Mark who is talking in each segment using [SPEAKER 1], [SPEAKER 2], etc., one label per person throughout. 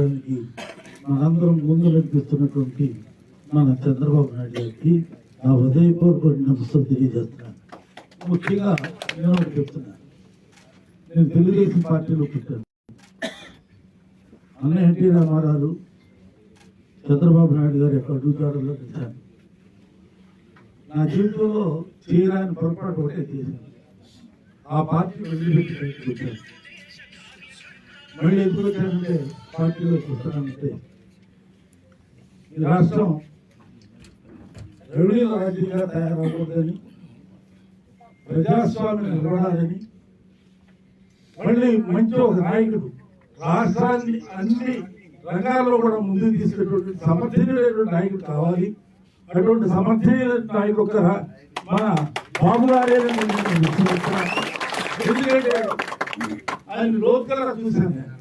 [SPEAKER 1] చేయడానికి మనందరం ముందు నడిపిస్తున్నటువంటి మన చంద్రబాబు నాయుడు గారికి నా హృదయపూర్వక నమస్కారం తెలియజేస్తున్నాను. ముఖ్యంగా నేను ఒకటి చెప్తున్నాను నేను తెలుగుదేశం పార్టీలో పుట్టాను. అన్న ఎన్టీ రామారావు చంద్రబాబు నాయుడు గారు యొక్క అడుగుదారుల్లో నడిచాను నా జీవితంలో చేయరాని పొరపాటు ఒకటే చేశాను. ఆ పార్టీ వదిలిపెట్టి మళ్ళీ ఎందుకు వచ్చానంటే పార్టీలోకి వస్తానంటే ఈ రాష్ట్రం రెవెన్యూ రాజ్యంగా తయారవకూడదని ప్రజాస్వామ్యం నిలబడాలని మళ్ళీ మంచి ఒక నాయకుడు రాష్ట్రాన్ని అన్ని రంగాల్లో కూడా ముందుకు తీసుకునేటువంటి సమర్థనీయుడైనటువంటి నాయకుడు కావాలి. అటువంటి సమర్థనీయ నాయకుడు ఒక మన బాబు గారే నేను ఎందుకంటే ఆయన లోతుగా చూశాను. నేను.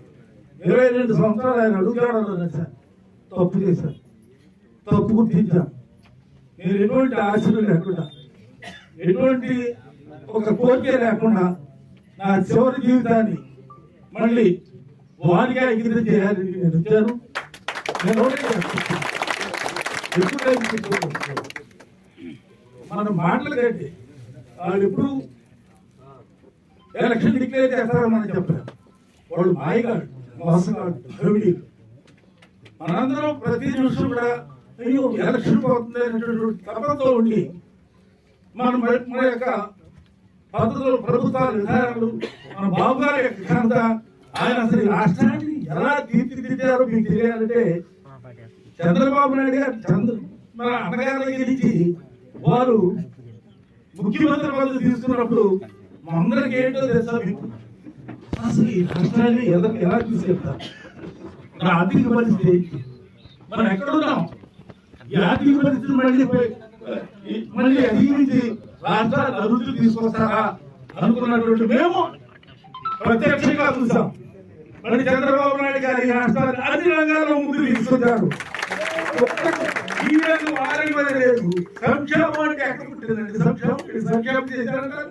[SPEAKER 1] ఇరవై రెండు సంవత్సరాలు ఆయన అడుగుతాడో సార్. తప్పు చేశాను తప్పు గుర్తించాను నేను ఎటువంటి ఆశలు లేకుండా ఎటువంటి ఒక కోరిక లేకుండా నా చివరి జీవితాన్ని మళ్ళీ వారిగా అంకితం చేయాలని నేను వచ్చాను. నేను ఒకటే చెప్తున్నాను. మనం మాటలు కంటే వాళ్ళు ఎప్పుడు ఎలక్షన్ డిక్లేర్ చేస్తారని చెప్పారు వాళ్ళు మాయగాడు మోసగాడు ద్రవిడీలు మనందరం ప్రతి నిమిషం కూడా అయ్యో ఎలక్షన్ పోతుంది అనేటువంటి తపంతో ఉండి మన మన- యొక్క పద్ధతులు ప్రభుత్వాల విధానాలు మన బాబు గారి యొక్క ఘనత ఆయన అసలు రాష్ట్రాన్ని ఎలా తీర్చిదిద్దారో మీకు తెలియాలంటే చంద్రబాబు నాయుడు గారు చంద్ర మన అన్నగారి దగ్గర నుంచి వారు ముఖ్యమంత్రి పదవి తీసుకున్నప్పుడు మా అందరికి ఏంటో తెలుసా? అసలు ఈ రాష్ట్రాన్ని ఎలా ఎలా తీసుకెళ్తారు మన ఆర్థిక పరిస్థితి మనం ఎక్కడున్నాం? ఈ ఆర్థిక పరిస్థితి మళ్ళీ మళ్ళీ అధిగమించి రాష్ట్రాన్ని అభివృద్ధి తీసుకొస్తారా అనుకున్నటువంటి మేము ప్రత్యక్షంగా చూసాం. మరి చంద్రబాబు నాయుడు గారు ఈ రాష్ట్రాన్ని అన్ని రంగాల్లో ముందు తీసుకొచ్చారు. ఈ రంగం ఆ రంగం లేదు. సంక్షేమం అంటే ఎక్కడ పుట్టిందండి. సంక్షేమం సంక్షేమం చేశారంటారు?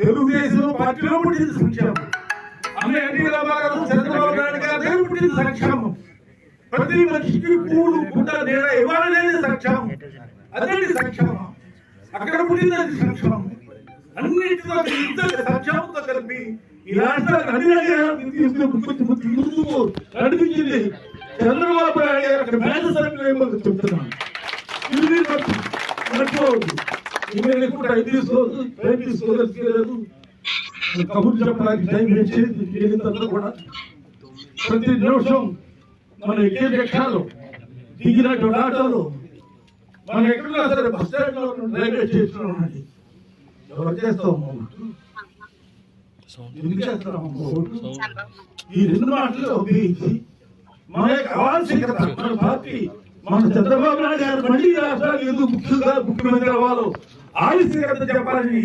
[SPEAKER 1] తెలుగుదేశం పార్టీలో పుట్టింది సంక్షేమం. అన్న ఎన్టీ రామారావు చంద్రబాబు నాయుడు గారి పుట్టింది సంక్షేమం. ప్రతి మనిషికి కూడు గుడ్డ నీడ ఇవ్వాలనేది సంక్షేమం. అదేంటి సంక్షేమం? అక్కడ పుట్టింది అది సంక్షేమం. అన్నింటితో సంక్షేమంతో కలిపి ఈ నడిపించింది చంద్రబాబు నాయుడు గారు. మేధ సభ్యులు చెప్తున్నాను. ఇది కూడా టైం తీసుకోవద్దు కబుర్లు చెప్పడానికి టైం వేసేది కూడా. ప్రతి నిమిషం మన ఎక్కే రిక్షాలు దిగినటువంటి ఆటోలు మనం ఎక్కడున్నా సరే బస్ స్టాండ్ రైల్వే స్టేషన్ ఉండండి ఎవరు చేస్తాం ఎందుకు చేస్తున్నాం ఈ రెండు మాటలు ఉపయోగించి మన కావాల్సిన మన పార్టీ మన చంద్రబాబు నాయుడు గారు మళ్ళీ రాష్ట్రానికి ఎందుకు ముఖ్యంగా ముఖ్యమంత్రి అవ్వాలో ఆవశ్యకత చెప్పాలని.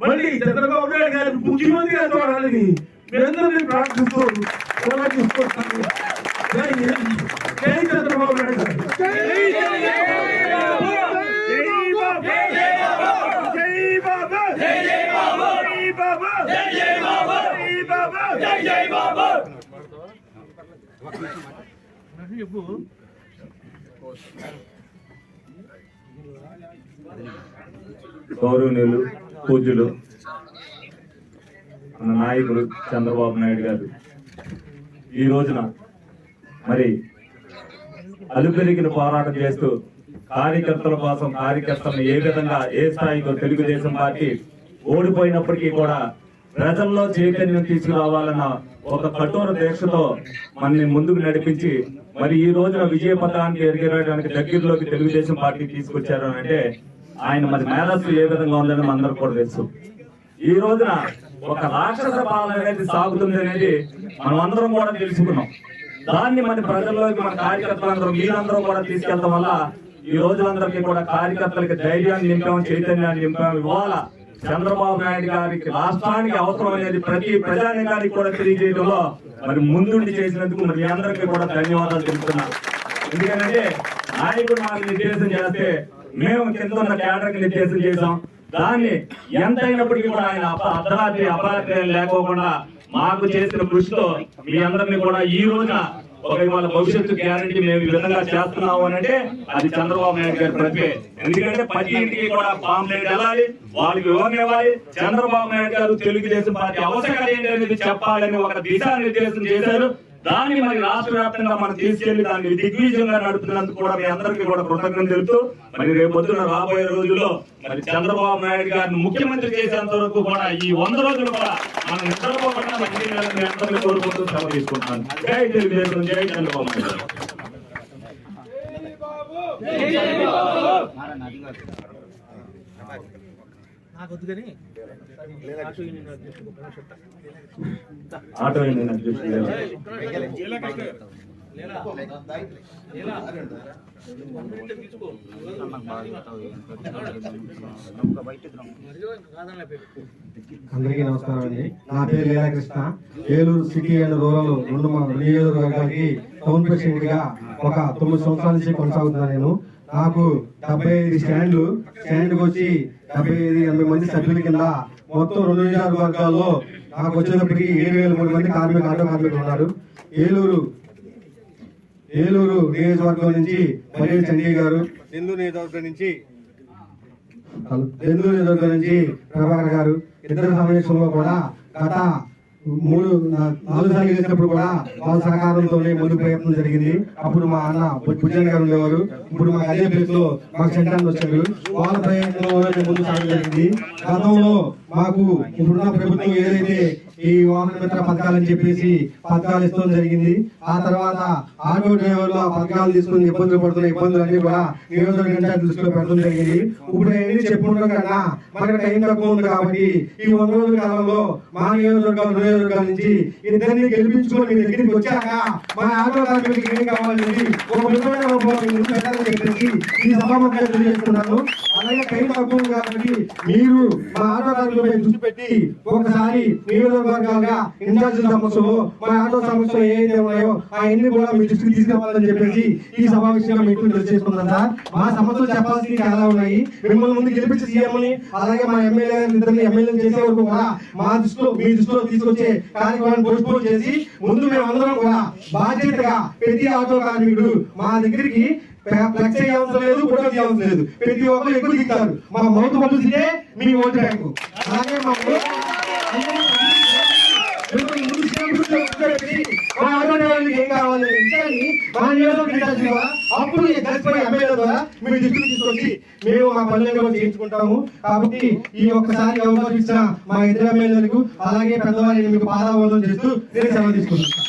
[SPEAKER 1] మళ్ళీ చంద్రబాబు నాయుడు గారిని ముఖ్యమంత్రిగా చూడాలని మీరందరినీ ప్రార్థిస్తూ సెలవు తీసుకుంటున్నాను. జై హింద్. జై చంద్రబాబు నాయుడు గారు.
[SPEAKER 2] గౌరవనీయులు పూజ్యులు మన నాయకుడు చంద్రబాబు నాయుడు గారు. ఈ రోజున మరి అలుపెరిగిన పోరాటం చేస్తూ కార్యకర్తల కోసం కార్యకర్తలను ఏ విధంగా ఏ స్థాయిలో తెలుగుదేశం పార్టీ ఓడిపోయినప్పటికీ కూడా ప్రజల్లో చైతన్యం తీసుకురావాలన్న ఒక కఠోర దీక్షతో మనని ముందుకు నడిపించి మరి ఈ రోజున విజయ పథకానికి ఎరిగేయడానికి దగ్గరలోకి తెలుగుదేశం పార్టీ తీసుకొచ్చారు అంటే ఆయన మరి మేధస్సు ఏ విధంగా ఉందని మనందరూ కూడా తెలుసు. ఈ రోజున ఒక రాక్షస పాలన అనేది సాగుతుంది అనేది మనం అందరం కూడా తెలుసుకున్నాం. దాన్ని మన ప్రజల్లోకి మన కార్యకర్తలందరూ మీరందరూ కూడా తీసుకెళ్ళడం వల్ల ఈ రోజులందరికీ కూడా కార్యకర్తలకి ధైర్యాన్ని నింపాం చైతన్యాన్ని నింపాం. ఇవాళ చంద్రబాబు నాయుడు గారికి రాష్ట్రానికి అవసరం అనేది ప్రతి ప్రజానికానికి కూడా తెలియజేయడంలో మరి ముందుండి చేసినందుకు మరి అందరికీ కూడా ధన్యవాదాలు తెలుపుతున్నాను. ఎందుకంటే నాయకుడు మాకు నిర్దేశం చేస్తే మేము కింద ఉన్న కేడర్కి నిర్దేశం చేసాం దాన్ని ఎంత అయినప్పటికీ కూడా ఆయన అర్ధరాత్రి అపరాత్రి లేకోకుండా మాకు చేసిన కృషితో మీ అందరినీ కూడా ఈ రోజున ఒక వాళ్ళ భవిష్యత్తు గ్యారంటీ మేము ఈ విధంగా చేస్తున్నాము అని అంటే అది చంద్రబాబు నాయుడు గారి ప్రతిభే. ఎందుకంటే ప్రతి ఇంటికి కూడా పాంప్లెట్ వెళ్ళాలి వాళ్ళకి వివరణ ఇవ్వాలి. చంద్రబాబు నాయుడు గారు తెలుగుదేశం పార్టీ అవసరం ఏంటి చెప్పాలని ఒక దిశానిర్దేశం చేశారు. దాన్ని మరి రాష్ట్ర వ్యాప్తంగా మనం తీసుకెళ్ళి దాన్ని దిగ్విజయంగా నడుపుతున్నందుకు కూడా మీ అందరికీ కూడా కృతజ్ఞత తెలుపుతూ మరి రేపు పొద్దున రాబోయే రోజుల్లో మరి చంద్రబాబు నాయుడు గారిని ముఖ్యమంత్రి చేసేంత వరకు కూడా ఈ వంద రోజులు కూడా మనం నిద్రపోకుండా మంచి మీ అందరినీ కోరుకుంటూ సెలవు తీసుకుంటాను జై తెలుగుదేశం జై చంద్రబాబు నాయుడు
[SPEAKER 3] ఆటో యూనియన్ అధ్యక్షుడు. లేలా? లేలా?
[SPEAKER 4] అందరికీ నమస్కారం అండి నా పేరు Leelakrishna Eluru city and rural రెండు మా నియోజకవర్గానికి టౌన్ ప్రెసిడెంట్గా ఒక తొమ్మిది సంవత్సరాల నుంచి కొనసాగుతున్నాను నేను నాకు డెబ్బై ఐదు స్టాండ్లు స్టాండ్కి వచ్చి డెబ్బై ఐదు ఎనభై మంది సభ్యుల కింద మొత్తం రెండు నియోజకవర్గాల్లో నాకు వచ్చేటప్పటికి ఏడు వేల మూడు మంది కార్మిక ఆటో కార్మికులు ఉన్నారు. ఏలూరు ఏలూరు నియోజకవర్గం నుంచి మరియు చండీ గారు నెల్లూరు నియోజకవర్గం నుంచి నెల్లూరు నియోజకవర్గం నుంచి ప్రభాకర్ గారు ఇద్దరు సమావేశంలో కూడా గత మూడు నాలుగు సార్లు చేసినప్పుడు కూడా వాళ్ళ సహకారంతోనే ముందు ప్రయత్నం జరిగింది. అప్పుడు మా అన్న భుజన్ గారు ఉండేవారు. ఇప్పుడు మాకు అదే ప్లేస్లో మాకు సెంటర్ వచ్చారు. వాళ్ళ ప్రయత్నంలోనే ముందు సాగడం జరిగింది. గతంలో మాకు ఇప్పుడున్న ప్రభుత్వం ఏదైతే ఈ వాహన మిత్ర పథకాలని చెప్పేసి పథకాలు ఇస్తాం జరిగింది. ఆ తర్వాత ఆటో డ్రైవర్లు ఆ పథకాలు తీసుకుని ఇబ్బందులు పడుతున్న ఇబ్బందులు అన్ని కూడా నియోజకవర్గంగా దృష్టిలో పెట్టడం జరిగింది. ఇప్పుడు అన్ని చెప్పుకుంటాం కన్నా మనకు టైం తక్కువ ఉంది కాబట్టి ఈ వంద రోజుల కాలంలో మా నియోజకవర్గం నియోజకవర్గాల నుంచి ఇద్దరిని గెలిపించుకొని మీ దగ్గరికి వచ్చాక మన ఆటో కార్మికులకు ఏం కావాలనేది ఒక విధమైన పెట్టాలని చెప్పేసి ఈ సభాముఖంగా తెలియజేస్తున్నాను. అలాగే టైం తక్కువ ఉంది కాబట్టి మీరు మా ఆటో కార్మికులపై దృష్టి పెట్టి ఒకసారి నియోజకవర్గ సందర్భంగా ఇన్ఛార్జ్ సమస్యలు మా ఆటో సమస్యలు ఏదైతే ఉన్నాయో ఆ కూడా మీ దృష్టికి తీసుకురావాలని చెప్పేసి ఈ సమావేశంగా మీకు తెలియజేసుకున్నాను సార్. మా సమస్యలు చెప్పాల్సినవి చాలా ఉన్నాయి. మిమ్మల్ని ముందు గెలిపించి సీఎంని అలాగే మా ఎమ్మెల్యే ఇద్దరిని ఎమ్మెల్యేలు చేసే వరకు కూడా మా దృష్టిలో మీ దృష్టిలో తీసుకొచ్చే కార్యక్రమాన్ని పోస్ట్పోన్ చేసి ముందు మేము అందరం కూడా బాధ్యతగా ప్రతి ఆటో కార్మికుడు మా దగ్గరికి ఫ్లెక్స్ చేయవలసిన లేదు ఫోటో తీయవలసిన లేదు. ప్రతి ఒక్కరు ఎక్కువ దిగుతారు. మా మౌత్ పబ్లిసిటీ మీ ఓటు బ్యాంకు. అలాగే మా ఓటు- మిమ్మల్ని ముందు సీఎం దృష్టిలో కూర్చోబెట్టి మా అమ్మ డ్రైవర్లకి ఏం కావాలి విషయాన్ని మా నియోజకవర్గ ఇన్ఛార్జ్ ద్వారా అప్పుడు ఈ ఎమ్మెల్యే ద్వారా మీ దృష్టికి తీసుకొచ్చి మేము మా పనులను కూడా చేయించుకుంటాము కాబట్టి ఈ ఒక్కసారి అవకాశం ఇచ్చిన మా ఇద్దరు ఎమ్మెల్యేలకు అలాగే పెద్దవారిని మీకు పాదావందనం చేస్తూ నేను సెలవు తీసుకుంటాను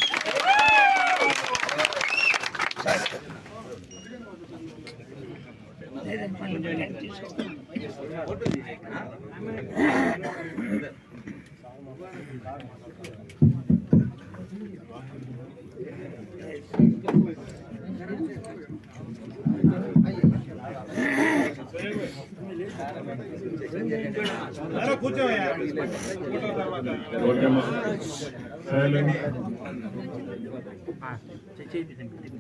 [SPEAKER 5] ఓకేమ్మా సైలెంట్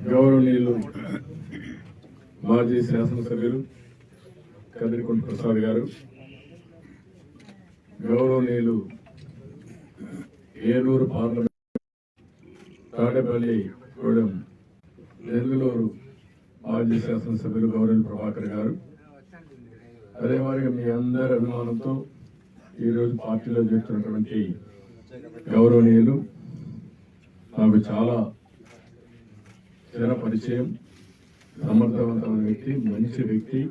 [SPEAKER 5] గౌరవనీయులు మాజీ శాసనసభ్యులు కదిరికొండ ప్రసాద్ గారు గౌరవనీయులు ఏలూరు పార్లమెంట్ తాడేపల్లి గూడెం నెల్లూరు మాజీ శాసనసభ్యులు గౌరవ ప్రభాకర్ గారు అదే మాదిరిగా మీ అందరి అభిమానంతో ఈరోజు పార్టీలో చేస్తున్నటువంటి గౌరవనీయులు నాకు చాలా చిన్న పరిచయం సమర్థవంతమైన వ్యక్తి మంచి వ్యక్తి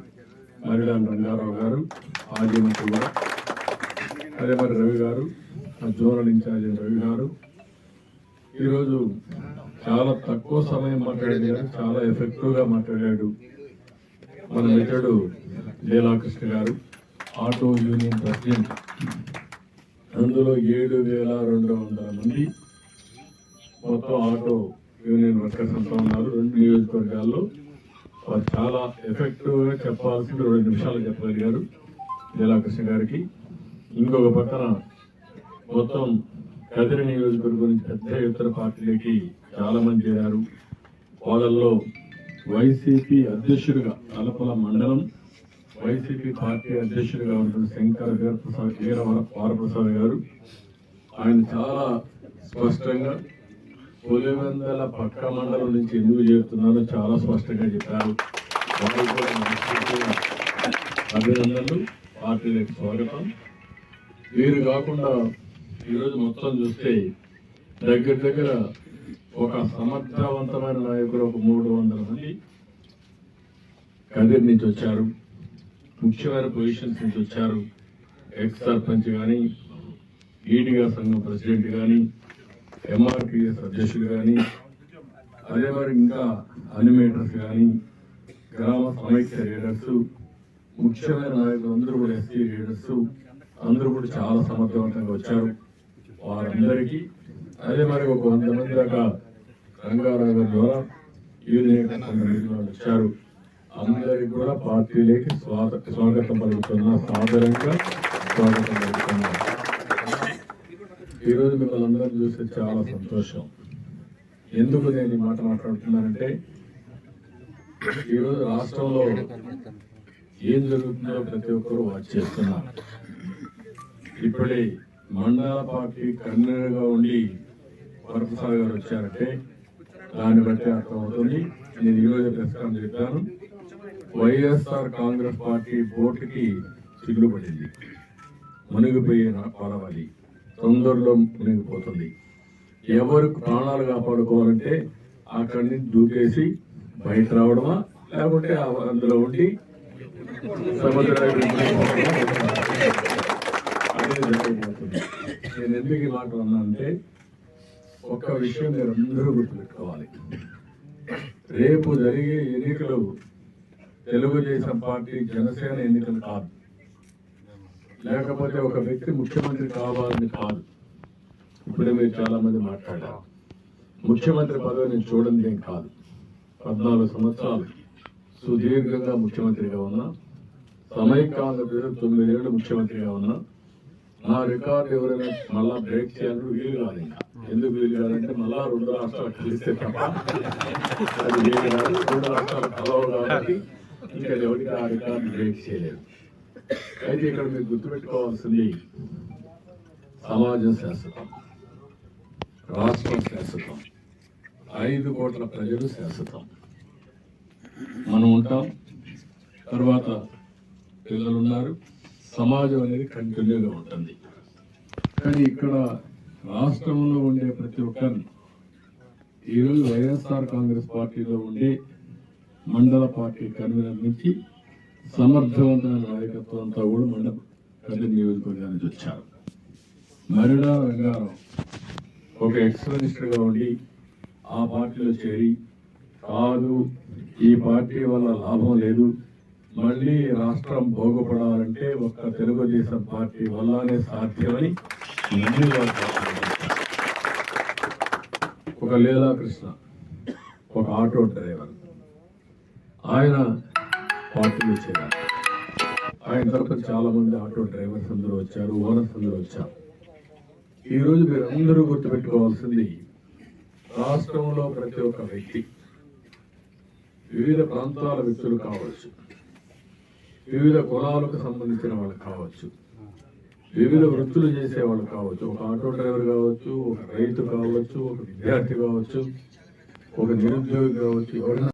[SPEAKER 5] మరిడాన్ రంగారావు గారు మాజీ మంత్రి గారు అదే మరి రవి గారు జోనల్ ఇన్ఛార్జ్ రవి గారు. ఈరోజు చాలా తక్కువ సమయం మాట్లాడాడు చాలా ఎఫెక్టివ్గా మాట్లాడాడు. మన మిత్రుడు లీలాకృష్ణ గారు ఆటో యూనియన్ ప్రెసిడెంట్. అందులో ఏడు వేల రెండు వందల మంది మొత్తం ఆటో యూనియన్ వర్కర్స్ అంతా ఉన్నారు. రెండు నియోజకవర్గాల్లో వారు చాలా ఎఫెక్టివ్గా చెప్పాల్సింది రెండు నిమిషాలు చెప్పగలిగారు లీలాకృష్ణ గారికి. ఇంకొక పక్కన మొత్తం కదిరి నియోజకవర్గం నుంచి పెద్ద ఎత్తున పార్టీలకి చాలా మంది చేరారు. వాళ్ళల్లో వైసీపీ అధ్యక్షుడిగా తలపల మండలం వైసీపీ పార్టీ అధ్యక్షుడిగా ఉంటున్న శంకర్ వీరప్రసాద్ వీర వరప్రసాద్ గారు ఆయన చాలా స్పష్టంగా పులివెందల పక్క మండలం నుంచి ఎందుకు చేరుతున్నారో చాలా స్పష్టంగా చెప్పారు. వారికి కూడా అభినందనలు. పార్టీలకు స్వాగతం. వీరు కాకుండా ఈరోజు మొత్తం చూస్తే దగ్గర దగ్గర ఒక సమర్థవంతమైన నాయకుడు ఒక మూడు వందల మంది కదిరి నుంచి వచ్చారు. ముఖ్యమైన పొజిషన్స్ నుంచి వచ్చారు. ఎక్స్ సర్పంచ్ కానీ ఈడిగా సంఘం ప్రెసిడెంట్ కానీ ఎంఆర్పిఎస్ అధ్యక్షుడు కానీ అదే మరి ఇంకా అనిమేటర్స్ కానీ గ్రామ సమైక్య లీడర్స్ ముఖ్యమైన నాయకులు అందరూ కూడా ఎస్సీ లీడర్స్ అందరూ కూడా చాలా సమర్థవంతంగా వచ్చారు. వారందరికీ అదే మరి ఒక వంద మంది దాకా రంగారావు ద్వారా ఈ కొంతమంది వచ్చారు. అందరికి కూడా పార్టీలకి స్వాగత స్వాగతం పలుకుతున్నా. సాదరంగా స్వాగతం పలుకుతున్నా. ఈరోజు మిమ్మల్ని అందరం చూస్తే చాలా సంతోషం. ఎందుకు నేను ఈ మాట మాట్లాడుతున్నానంటే ఈరోజు రాష్ట్రంలో ఏం జరుగుతుందో ప్రతి ఒక్కరూ వాచ్ చేస్తున్నారు. ఇప్పుడే మండల పార్టీ కన్వీనర్ ఉండి వరప్రసాద్ గారు వచ్చారంటే దాన్ని బట్టి అర్థమవుతుంది. నేను ఈరోజు ప్రెస్ కాన్ఫరెన్స్ చెప్పాను వైఎస్ఆర్ కాంగ్రెస్ పార్టీ బోటుకి చిగులు పడింది మునిగిపోయిన పడవాలి తొందరలో మునిగిపోతుంది. ఎవరు ప్రాణాలు కాపాడుకోవాలంటే అక్కడి నుంచి దూకేసి బయట రావడమా? లేకుంటే అందులో ఉండి సముద్రానికి నేను ఎందుకు ఈ మాట అన్నానంటే ఒక విషయం మీరు అందరూ గుర్తుపెట్టుకోవాలి. రేపు జరిగే ఎన్నికలు తెలుగుదేశం పార్టీ జనసేన ఎన్నికలు కాదు. లేకపోతే ఒక వ్యక్తి ముఖ్యమంత్రి కావాలని కాదు. ఇప్పుడే మీరు చాలా మంది మాట్లాడారు. ముఖ్యమంత్రి పదవి నేను చూడండి ఏం కాదు. పద్నాలుగు సంవత్సరాలు సుదీర్ఘంగా ముఖ్యమంత్రిగా ఉన్నా తొమ్మిది తొమ్మిదేళ్ళు ముఖ్యమంత్రిగా ఉన్నా నా రికార్డు ఎవరైనా మళ్ళా బ్రేక్ చేయాలని వీలు కాదు ఇంకా. ఎందుకు వీలు కాదంటే మళ్ళా రెండు రాష్ట్రాలు కలిస్తే తప్ప. అది వీలు కాదు. రెండు రాష్ట్రాలు కలవు కాబట్టి ఇంకా ఎవరికి ఆ రికార్డు బ్రేక్ చేయలేదు. అయితే ఇక్కడ మీరు గుర్తుపెట్టుకోవాల్సింది సమాజం శాశ్వతం. రాష్ట్రం శాశ్వతం. ఐదు కోట్ల ప్రజలు శాశ్వతం. మనం ఉంటాం. తర్వాత పిల్లలు ఉన్నారు సమాజం అనేది కంటిన్యూగా ఉంటుంది. కానీ ఇక్కడ రాష్ట్రంలో ఉండే ప్రతి ఒక్కరు ఈరోజు వైఎస్ఆర్ కాంగ్రెస్ పార్టీలో ఉండే మండల పార్టీ కన్వీనర్ నుంచి సమర్థవంతమైన నాయకత్వం అంతా కూడా మండల కదిరి నుంచి వచ్చారు. మరిడా రంగారావు ఒక ఎక్స్ప్లెనిస్టర్ ఉండి ఆ పార్టీలో చేరి కాదు ఈ పార్టీ వల్ల లాభం లేదు. మళ్ళీ రాష్ట్రం బాగుపడాలంటే ఒక్క తెలుగుదేశం పార్టీ వల్లనే సాధ్యమని ఒక లీలాకృష్ణ ఒక ఆటో డ్రైవర్. ఆయన పార్టీలు చేరారు. ఆయన తరపున చాలా మంది ఆటో డ్రైవర్స్ అందరూ వచ్చారు ఓనర్స్ అందరూ వచ్చారు. ఈరోజు మీరు అందరూ గుర్తుపెట్టుకోవాల్సింది రాష్ట్రంలో ప్రతి ఒక్క వ్యక్తి వివిధ ప్రాంతాల వ్యక్తులు కావచ్చు వివిధ కులాలకు సంబంధించిన వాళ్ళు కావచ్చు వివిధ వృత్తులు చేసే వాళ్ళు కావచ్చు ఒక ఆటో డ్రైవర్ కావచ్చు ఒక రైతు కావచ్చు ఒక విద్యార్థి కావచ్చు ఒక నిరుద్యోగి కావచ్చు ఎవరైనా